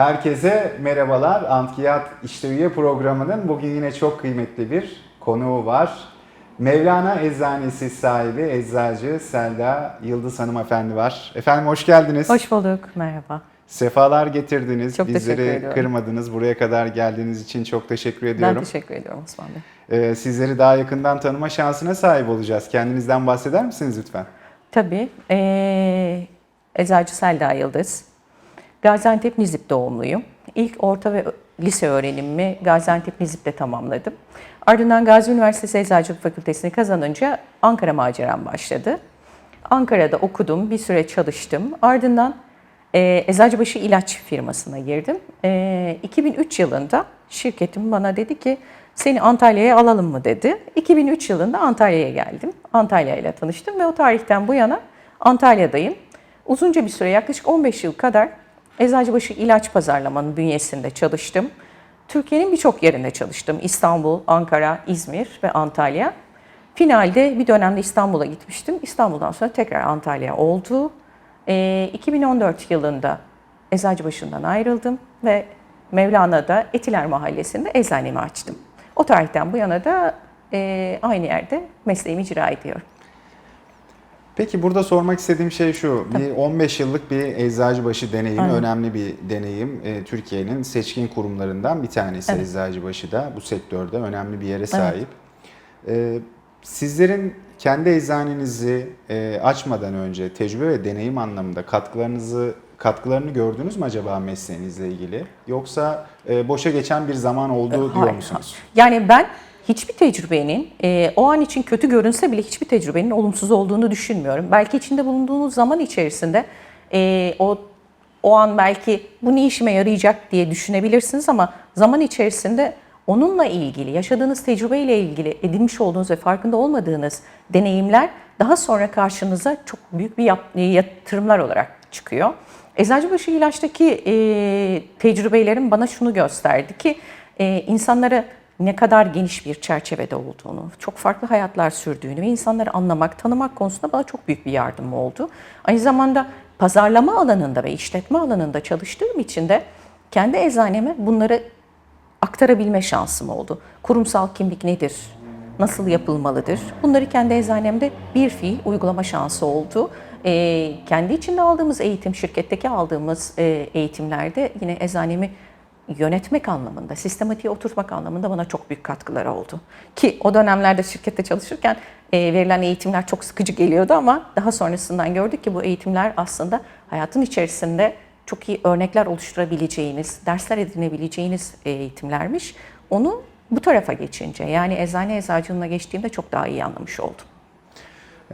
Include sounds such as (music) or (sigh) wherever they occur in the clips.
Herkese merhabalar. Antkiyat İşte Üye programının bugün yine çok kıymetli bir konuğu var. Mevlana Eczanesi sahibi Eczacı Selda Yıldız Hanım Efendi var. Efendim hoş geldiniz. Hoş bulduk, merhaba. Sefalar getirdiniz. Çok Bizleri kırmadınız. Buraya kadar geldiğiniz için çok teşekkür Ben ediyorum. teşekkür ediyorum Osman Bey. Ee, sizleri daha yakından tanıma şansına sahip olacağız. Kendinizden bahseder misiniz lütfen? Tabii, ee, Eczacı Selda Yıldız. Gaziantep Nizip doğumluyum. İlk orta ve lise öğrenimimi Gaziantep Nizip'te tamamladım. Ardından Gazi Üniversitesi Eczacılık Fakültesini kazanınca Ankara maceram başladı. Ankara'da okudum, bir süre çalıştım. Ardından e, Eczacıbaşı İlaç firmasına girdim. E, 2003 yılında şirketim bana dedi ki seni Antalya'ya alalım mı dedi. 2003 yılında Antalya'ya geldim. Antalya ile tanıştım ve o tarihten bu yana Antalya'dayım. Uzunca bir süre yaklaşık 15 yıl kadar Eczacıbaşı İlaç Pazarlamanın bünyesinde çalıştım. Türkiye'nin birçok yerinde çalıştım. İstanbul, Ankara, İzmir ve Antalya. Finalde bir dönemde İstanbul'a gitmiştim. İstanbul'dan sonra tekrar Antalya oldu. Ee, 2014 yılında Eczacıbaşı'ndan ayrıldım ve Mevlana'da Etiler Mahallesi'nde eczanemi açtım. O tarihten bu yana da e, aynı yerde mesleğimi icra ediyorum. Peki burada sormak istediğim şey şu. Bir 15 yıllık bir eczacıbaşı deneyimi, Aynen. önemli bir deneyim. Ee, Türkiye'nin seçkin kurumlarından bir tanesi Evet. eczacıbaşı da bu sektörde önemli bir yere sahip. Ee, sizlerin kendi eczanenizi e, açmadan önce tecrübe ve deneyim anlamında katkılarınızı katkılarını gördünüz mü acaba mesleğinizle ilgili? Yoksa e, boşa geçen bir zaman oldu diyor Hayır, musunuz? Yani ben hiçbir tecrübenin e, o an için kötü görünse bile hiçbir tecrübenin olumsuz olduğunu düşünmüyorum. Belki içinde bulunduğunuz zaman içerisinde e, o o an belki bu ne işime yarayacak diye düşünebilirsiniz ama zaman içerisinde onunla ilgili, yaşadığınız tecrübeyle ilgili edinmiş olduğunuz ve farkında olmadığınız deneyimler daha sonra karşınıza çok büyük bir yap- yatırımlar olarak çıkıyor. Eczacıbaşı ilaçtaki e, tecrübelerim bana şunu gösterdi ki e, insanlara ne kadar geniş bir çerçevede olduğunu, çok farklı hayatlar sürdüğünü ve insanları anlamak, tanımak konusunda bana çok büyük bir yardım oldu. Aynı zamanda pazarlama alanında ve işletme alanında çalıştığım için de kendi eczaneme bunları aktarabilme şansım oldu. Kurumsal kimlik nedir? Nasıl yapılmalıdır? Bunları kendi eczanemde bir fiil uygulama şansı oldu. Ee, kendi içinde aldığımız eğitim, şirketteki aldığımız e, eğitimlerde yine eczanemi yönetmek anlamında, sistematiğe oturtmak anlamında bana çok büyük katkıları oldu. Ki o dönemlerde şirkette çalışırken e, verilen eğitimler çok sıkıcı geliyordu ama daha sonrasından gördük ki bu eğitimler aslında hayatın içerisinde çok iyi örnekler oluşturabileceğiniz, dersler edinebileceğiniz eğitimlermiş. Onu bu tarafa geçince yani eczane eczacılığına geçtiğimde çok daha iyi anlamış oldum.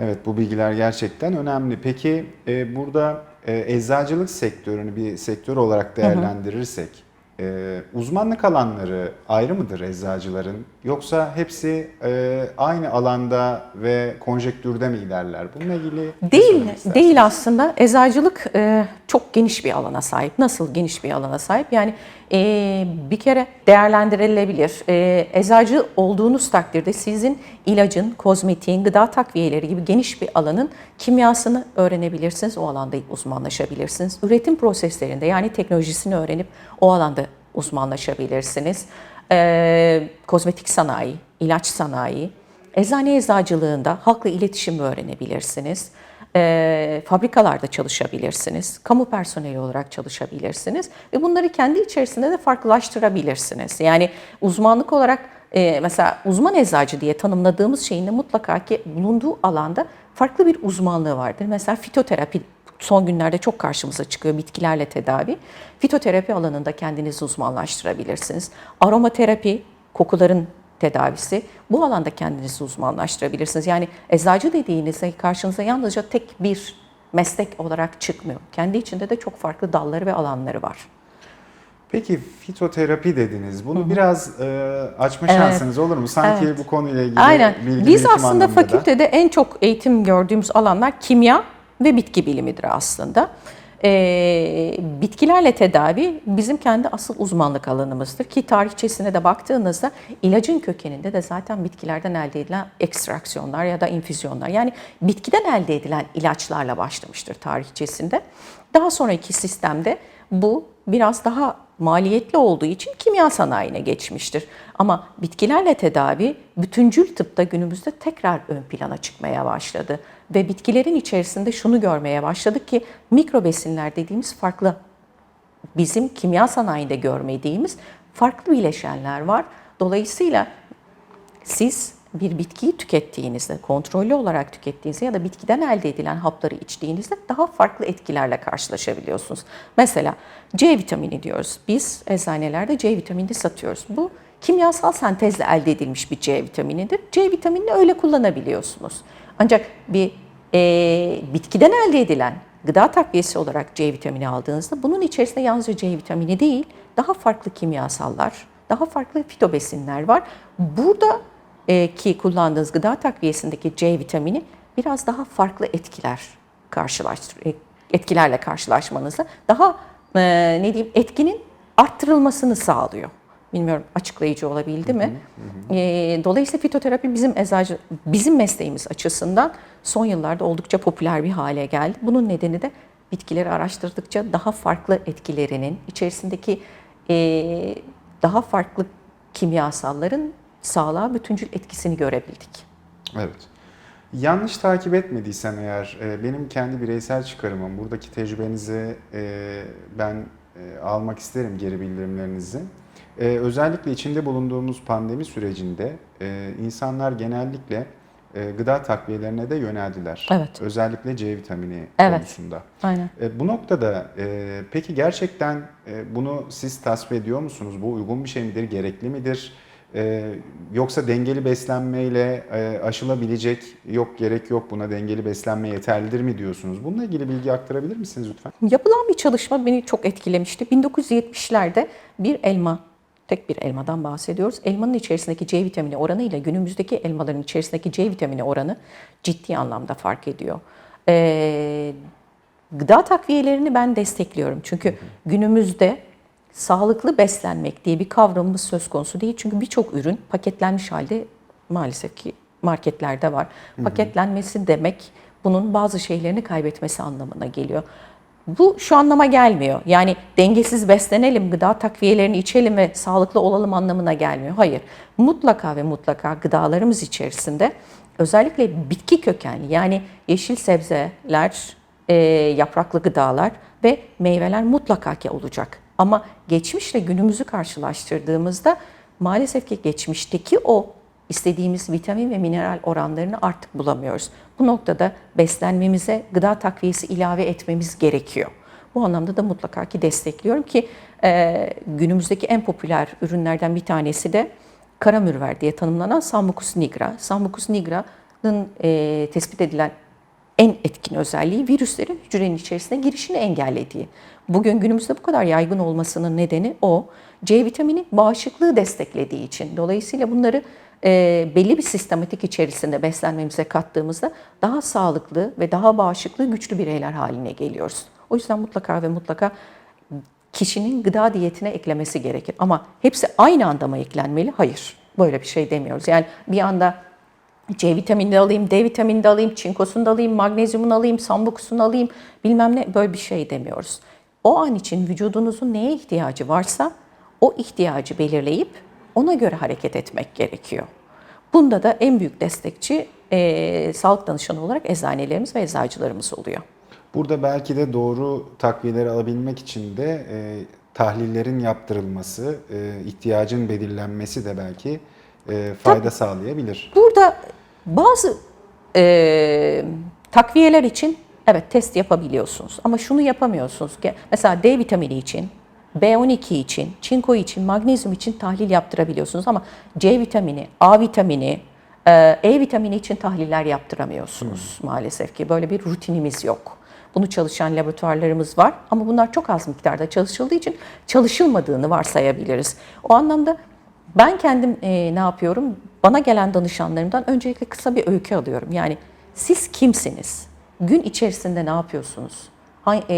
Evet bu bilgiler gerçekten önemli. Peki e, burada e, eczacılık sektörünü bir sektör olarak değerlendirirsek e, uzmanlık alanları ayrı mıdır eczacıların yoksa hepsi e, aynı alanda ve konjektürde mi ilerler? Bununla ilgili Değil, değil aslında. Eczacılık e, çok geniş bir alana sahip. Nasıl geniş bir alana sahip? Yani e, bir kere değerlendirilebilir. E, eczacı olduğunuz takdirde sizin ilacın, kozmetiğin, gıda takviyeleri gibi geniş bir alanın kimyasını öğrenebilirsiniz. O alanda uzmanlaşabilirsiniz. Üretim proseslerinde yani teknolojisini öğrenip o alanda uzmanlaşabilirsiniz. E, kozmetik sanayi, ilaç sanayi, Eczane eczacılığında halkla iletişim öğrenebilirsiniz. Eee, fabrikalarda çalışabilirsiniz. Kamu personeli olarak çalışabilirsiniz. Ve bunları kendi içerisinde de farklılaştırabilirsiniz. Yani uzmanlık olarak eee, mesela uzman eczacı diye tanımladığımız şeyin de mutlaka ki bulunduğu alanda farklı bir uzmanlığı vardır. Mesela fitoterapi son günlerde çok karşımıza çıkıyor bitkilerle tedavi. Fitoterapi alanında kendinizi uzmanlaştırabilirsiniz. Aromaterapi, kokuların tedavisi. Bu alanda kendinizi uzmanlaştırabilirsiniz. Yani eczacı dediğinizde karşınıza yalnızca tek bir meslek olarak çıkmıyor. Kendi içinde de çok farklı dalları ve alanları var. Peki fitoterapi dediniz. Bunu biraz e, açma Evet. şansınız olur mu? Sanki Evet. bu konuyla ilgili Aynen. bilgi Biz aslında anlamında da. fakültede en çok eğitim gördüğümüz alanlar kimya ve bitki bilimidir aslında. Ee, bitkilerle tedavi bizim kendi asıl uzmanlık alanımızdır ki tarihçesine de baktığınızda ilacın kökeninde de zaten bitkilerden elde edilen ekstraksiyonlar ya da infüzyonlar yani bitkiden elde edilen ilaçlarla başlamıştır tarihçesinde. Daha sonraki sistemde bu biraz daha maliyetli olduğu için kimya sanayine geçmiştir. Ama bitkilerle tedavi bütüncül tıpta günümüzde tekrar ön plana çıkmaya başladı. Ve bitkilerin içerisinde şunu görmeye başladık ki mikro besinler dediğimiz farklı bizim kimya sanayinde görmediğimiz farklı bileşenler var. Dolayısıyla siz bir bitkiyi tükettiğinizde, kontrollü olarak tükettiğinizde ya da bitkiden elde edilen hapları içtiğinizde daha farklı etkilerle karşılaşabiliyorsunuz. Mesela C vitamini diyoruz. Biz eczanelerde C vitamini satıyoruz. Bu kimyasal sentezle elde edilmiş bir C vitaminidir. C vitaminini öyle kullanabiliyorsunuz. Ancak bir e, bitkiden elde edilen gıda takviyesi olarak C vitamini aldığınızda bunun içerisinde yalnızca C vitamini değil, daha farklı kimyasallar, daha farklı fitobesinler var. Burada e, ki kullandığınız gıda takviyesindeki C vitamini biraz daha farklı etkiler karşılaştır, e, etkilerle karşılaşmanızı daha e, ne diyeyim etkinin arttırılmasını sağlıyor. Bilmiyorum açıklayıcı olabildi mi? E, dolayısıyla fitoterapi bizim eczacı bizim mesleğimiz açısından son yıllarda oldukça popüler bir hale geldi. Bunun nedeni de bitkileri araştırdıkça daha farklı etkilerinin içerisindeki e, daha farklı kimyasalların sağlığa bütüncül etkisini görebildik. Evet. Yanlış takip etmediysem eğer e, benim kendi bireysel çıkarımım, buradaki tecrübenizi e, ben e, almak isterim geri bildirimlerinizi. Özellikle içinde bulunduğumuz pandemi sürecinde insanlar genellikle gıda takviyelerine de yöneldiler. Evet. Özellikle C vitamini Evet. konusunda. Aynen. Bu noktada peki gerçekten bunu siz tasvip ediyor musunuz? Bu uygun bir şey midir, gerekli midir? E, Yoksa dengeli beslenmeyle e, aşılabilecek, yok gerek yok buna dengeli beslenme yeterlidir mi diyorsunuz? Bununla ilgili bilgi aktarabilir misiniz lütfen? Yapılan bir çalışma beni çok etkilemişti. 1970'lerde bir elma, tek bir elmadan bahsediyoruz. Elmanın içerisindeki C vitamini oranı ile günümüzdeki elmaların içerisindeki C vitamini oranı ciddi anlamda fark ediyor. Ee, gıda takviyelerini ben destekliyorum. Çünkü günümüzde sağlıklı beslenmek diye bir kavramımız söz konusu değil. Çünkü birçok ürün paketlenmiş halde maalesef ki marketlerde var. Paketlenmesi demek bunun bazı şeylerini kaybetmesi anlamına geliyor. Bu şu anlama gelmiyor. Yani dengesiz beslenelim, gıda takviyelerini içelim ve sağlıklı olalım anlamına gelmiyor. Hayır. Mutlaka ve mutlaka gıdalarımız içerisinde özellikle bitki kökenli yani yeşil sebzeler, e, yapraklı gıdalar ve meyveler mutlaka ki olacak. Ama geçmişle günümüzü karşılaştırdığımızda maalesef ki geçmişteki o istediğimiz vitamin ve mineral oranlarını artık bulamıyoruz. Bu noktada beslenmemize gıda takviyesi ilave etmemiz gerekiyor. Bu anlamda da mutlaka ki destekliyorum ki e, günümüzdeki en popüler ürünlerden bir tanesi de kara mürver diye tanımlanan Sambucus nigra. Sambucus nigra'nın e, tespit edilen en etkin özelliği virüslerin hücrenin içerisine girişini engellediği. Bugün günümüzde bu kadar yaygın olmasının nedeni o. C vitamini bağışıklığı desteklediği için. Dolayısıyla bunları e, belli bir sistematik içerisinde beslenmemize kattığımızda daha sağlıklı ve daha bağışıklı güçlü bireyler haline geliyoruz. O yüzden mutlaka ve mutlaka kişinin gıda diyetine eklemesi gerekir. Ama hepsi aynı anda mı eklenmeli? Hayır. Böyle bir şey demiyoruz. Yani bir anda C vitamini de alayım, D vitamini de alayım, çinkosunu da alayım, magnezyumunu alayım, sambukusunu alayım bilmem ne böyle bir şey demiyoruz. O an için vücudunuzun neye ihtiyacı varsa o ihtiyacı belirleyip ona göre hareket etmek gerekiyor. Bunda da en büyük destekçi e, sağlık danışanı olarak eczanelerimiz ve eczacılarımız oluyor. Burada belki de doğru takviyeleri alabilmek için de e, tahlillerin yaptırılması, e, ihtiyacın belirlenmesi de belki e, fayda sağlayabilir. Burada bazı e, takviyeler için evet test yapabiliyorsunuz ama şunu yapamıyorsunuz ki mesela D vitamini için, B12 için, çinko için, magnezyum için tahlil yaptırabiliyorsunuz ama C vitamini, A vitamini, e, E vitamini için tahliller yaptıramıyorsunuz maalesef ki böyle bir rutinimiz yok. Bunu çalışan laboratuvarlarımız var ama bunlar çok az miktarda çalışıldığı için çalışılmadığını varsayabiliriz. O anlamda ben kendim e, ne yapıyorum? Bana gelen danışanlarımdan öncelikle kısa bir öykü alıyorum. Yani siz kimsiniz? Gün içerisinde ne yapıyorsunuz? Ha- e,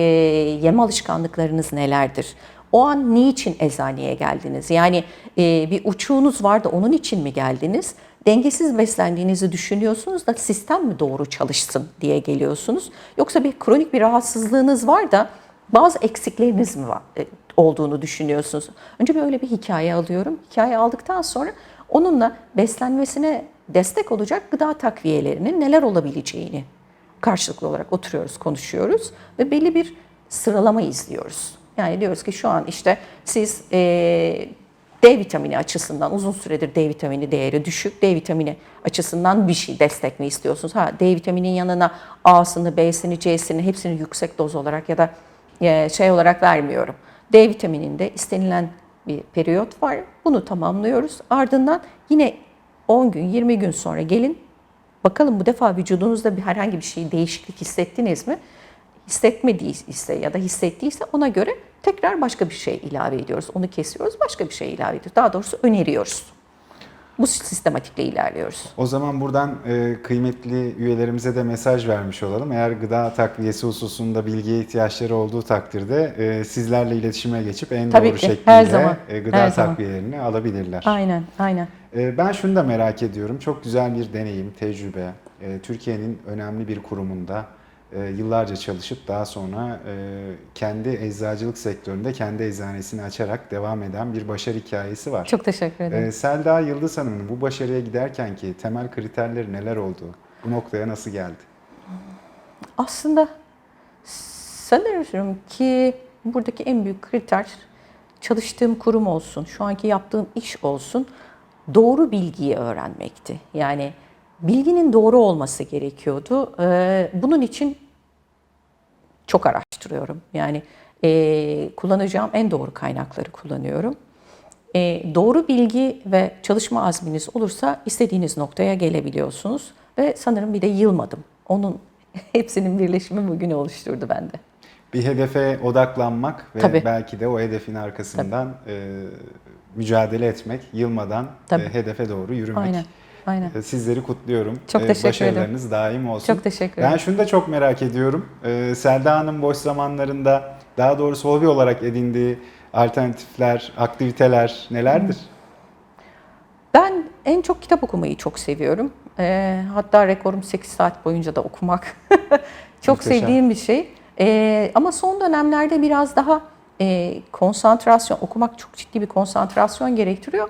yeme alışkanlıklarınız nelerdir? O an niçin eczaneye geldiniz? Yani e, bir uçuğunuz var da onun için mi geldiniz? Dengesiz beslendiğinizi düşünüyorsunuz da sistem mi doğru çalışsın diye geliyorsunuz? Yoksa bir kronik bir rahatsızlığınız var da bazı eksikleriniz mi var e, olduğunu düşünüyorsunuz? Önce böyle bir hikaye alıyorum. Hikaye aldıktan sonra onunla beslenmesine destek olacak gıda takviyelerinin neler olabileceğini karşılıklı olarak oturuyoruz, konuşuyoruz ve belli bir sıralama izliyoruz. Yani diyoruz ki şu an işte siz eee, D vitamini açısından uzun süredir D vitamini değeri düşük. D vitamini açısından bir şey destek mi istiyorsunuz? Ha D vitaminin yanına A'sını, B'sini, C'sini hepsini yüksek doz olarak ya da e, şey olarak vermiyorum. D vitamininde istenilen bir periyot var. Bunu tamamlıyoruz. Ardından yine 10 gün, 20 gün sonra gelin Bakalım bu defa vücudunuzda bir herhangi bir şey değişiklik hissettiniz mi? Hissetmediyse ya da hissettiyse ona göre tekrar başka bir şey ilave ediyoruz. Onu kesiyoruz, başka bir şey ilave ediyoruz. Daha doğrusu öneriyoruz. Bu sistematikle ilerliyoruz. O zaman buradan e, kıymetli üyelerimize de mesaj vermiş olalım. Eğer gıda takviyesi hususunda bilgiye ihtiyaçları olduğu takdirde e, sizlerle iletişime geçip en Tabii doğru ki, şekliyle her zaman, e, gıda her zaman. takviyelerini alabilirler. Aynen, aynen. E, ben şunu da merak ediyorum. Çok güzel bir deneyim, tecrübe. E, Türkiye'nin önemli bir kurumunda e, yıllarca çalışıp daha sonra e, kendi eczacılık sektöründe kendi eczanesini açarak devam eden bir başarı hikayesi var. Çok teşekkür ederim. Ee, Selda Yıldız Hanım'ın bu başarıya giderken ki temel kriterleri neler oldu? Bu noktaya nasıl geldi? Aslında sanıyorum ki buradaki en büyük kriter çalıştığım kurum olsun, şu anki yaptığım iş olsun doğru bilgiyi öğrenmekti. Yani bilginin doğru olması gerekiyordu. Ee, Bunun için çok araştırıyorum. Yani e, kullanacağım en doğru kaynakları kullanıyorum. E, doğru bilgi ve çalışma azminiz olursa istediğiniz noktaya gelebiliyorsunuz. Ve sanırım bir de yılmadım. Onun (laughs) hepsinin birleşimi bugünü oluşturdu bende. Bir hedefe odaklanmak ve Tabii. belki de o hedefin arkasından e, mücadele etmek, yılmadan Tabii. e, hedefe doğru yürümek. Aynen. Aynen. E, Sizleri kutluyorum. Çok E, teşekkür Başarılarınız daim olsun. Çok teşekkür Ben ederim. şunu da çok merak ediyorum. E, Selda Hanım boş zamanlarında daha doğrusu hobi olarak edindiği alternatifler, aktiviteler nelerdir? Ben en çok kitap okumayı çok seviyorum. Hatta rekorum 8 saat boyunca da okumak. (laughs) çok Muhteşem. sevdiğim bir şey. Ama son dönemlerde biraz daha e, konsantrasyon, okumak çok ciddi bir konsantrasyon gerektiriyor.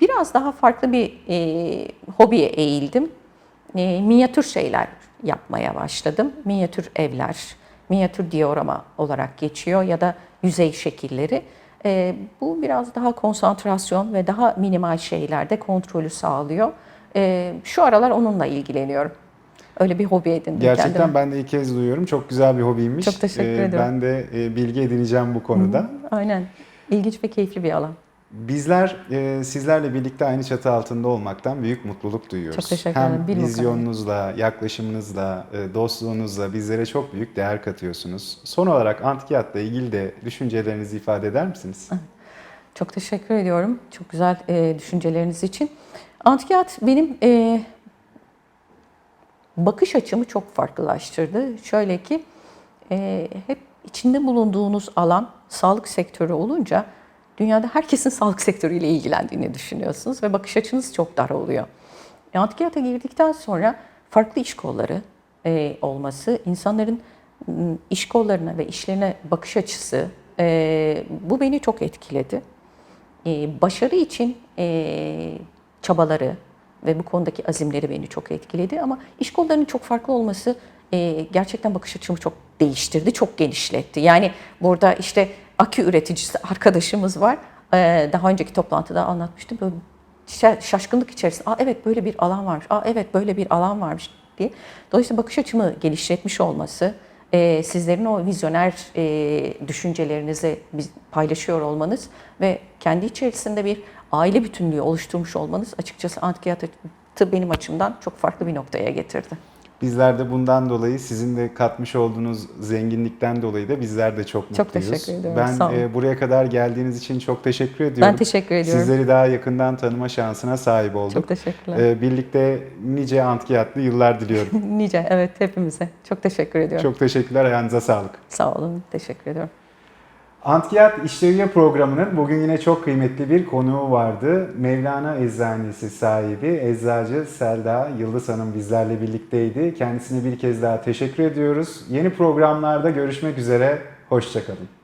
Biraz daha farklı bir e, hobiye eğildim. E, minyatür şeyler yapmaya başladım. Minyatür evler, minyatür diorama olarak geçiyor ya da yüzey şekilleri. E, bu biraz daha konsantrasyon ve daha minimal şeylerde kontrolü sağlıyor. E, şu aralar onunla ilgileniyorum. Öyle bir hobi edindim Gerçekten kendime. ben de ilk kez duyuyorum. Çok güzel bir hobiymiş. Çok teşekkür Ee, ediyorum. Ben de e, bilgi edineceğim bu konuda. Aynen. İlginç ve keyifli bir alan. Bizler e, sizlerle birlikte aynı çatı altında olmaktan büyük mutluluk duyuyoruz. Çok teşekkür Hem ederim. Bilmukabele. vizyonunuzla, yaklaşımınızla, e, dostluğunuzla bizlere çok büyük değer katıyorsunuz. Son olarak Antikiyat'la ilgili de düşüncelerinizi ifade eder misiniz? Çok teşekkür ediyorum. Çok güzel e, düşünceleriniz için. Antikiyat benim e, bakış açımı çok farklılaştırdı. Şöyle ki e, hep içinde bulunduğunuz alan sağlık sektörü olunca dünyada herkesin sağlık sektörüyle ilgilendiğini düşünüyorsunuz ve bakış açınız çok dar oluyor. E, Antikiyata girdikten sonra farklı iş kolları e, olması, insanların m, iş kollarına ve işlerine bakış açısı e, bu beni çok etkiledi. E, başarı için e, çabaları ve bu konudaki azimleri beni çok etkiledi. Ama iş kollarının çok farklı olması e, gerçekten bakış açımı çok değiştirdi, çok genişletti. Yani burada işte akü üreticisi arkadaşımız var. E, daha önceki toplantıda anlatmıştım. Böyle şa- şaşkınlık içerisinde, Aa, evet böyle bir alan varmış, Aa, evet böyle bir alan varmış diye. Dolayısıyla bakış açımı geliştirmiş olması, e, sizlerin o vizyoner e, düşüncelerinizi paylaşıyor olmanız ve kendi içerisinde bir aile bütünlüğü oluşturmuş olmanız açıkçası antikiyatı benim açımdan çok farklı bir noktaya getirdi. Bizler de bundan dolayı sizin de katmış olduğunuz zenginlikten dolayı da bizler de çok Çok mutluyuz. teşekkür ediyorum, Ben sağ olun. e, buraya kadar geldiğiniz için çok teşekkür ediyorum. Ben teşekkür ediyorum. Sizleri daha yakından tanıma şansına sahip olduk. Çok teşekkürler. E, birlikte nice antkiyatlı yıllar diliyorum. (laughs) Nice, evet hepimize. Çok teşekkür ediyorum. çok teşekkürler, ayağınıza sağlık. Sağ olun, teşekkür ediyorum. Antkiyat İşleviye programının bugün yine çok kıymetli bir konuğu vardı. Mevlana Eczanesi sahibi Eczacı Selda Yıldız Hanım bizlerle birlikteydi. Kendisine bir kez daha teşekkür ediyoruz. Yeni programlarda görüşmek üzere, hoşçakalın.